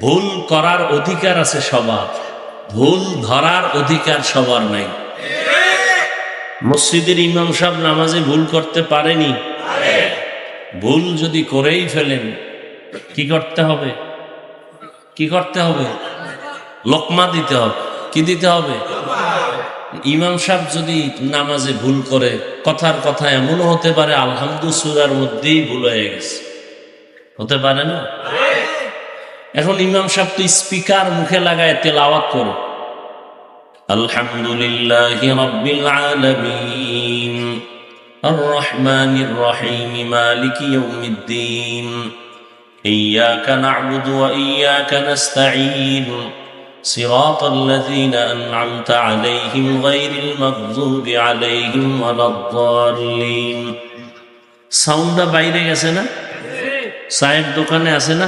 ভুল করার অধিকার আছে সবার, ভুল ধরার অধিকার সবার নাই। মসজিদের ইমাম সাহেব নামাজে ভুল করতে পারেনি? ভুল যদি করেই ফেলেন, কি করতে হবে? কি করতে হবে? লোকমা দিতে হবে। কি দিতে হবে? ইমাম সাহেব যদি নামাজে ভুল করে, কথার কথা এমনও হতে পারে আলহামদু সুরার মধ্যেই ভুল হয়ে গেছে। হতে পারে না? এখন ইমাম সাহেব তো স্পিকার মুখে লাগায় তেলাওয়াত করো আলহামদুলিল্লাহ রব্বিল আলামিন الرحمن الرحيم مالك يوم الدين إياك نعبد وإياك نستعين صراط الذين أنعمت عليهم غير المغضوب عليهم ولا الضالين সাউন্ডটা বাইরে গেছে না চায়ের দোকানে আছে না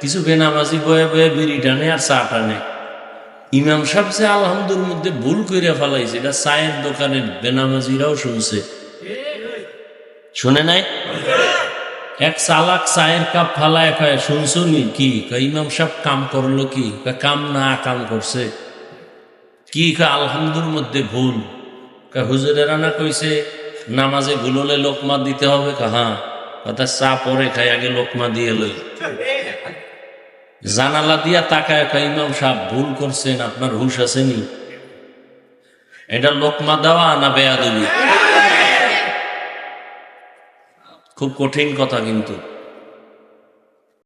কিছু বেনামাজি বয়ে বয়ে বিড়ি টানে আর চা টানে। ইমাম সাহেব যে আলহামদুর মধ্যে ভুল করে ফেলাইছে, এটা চায়ের দোকানের বেনামাজিরাও শুনছে। শুনে নাই? এক চালাক চায়ের কাপ ফালায় কয়, শুনছো নি কি? ইমাম সাহেব কাম করল কি? কাম না, কাম করছে। কি আলহামদুর মধ্যে ভুল। হুজুরেরা না কইছে, নামাজে ভুল হলে লোকমা দিতে হবে? হ্যাঁ। কথা চা পরে খাই, আগে লোকমা দিয়ে লই। জানালা দিয়া তাকায় কয়, ইমাম সাহেব, ভুল করছেন, আপনার হুশ আসেনি। এটা লোকমা দেওয়া না বেয়া দেবী খুব কঠিন কথা কিন্তু।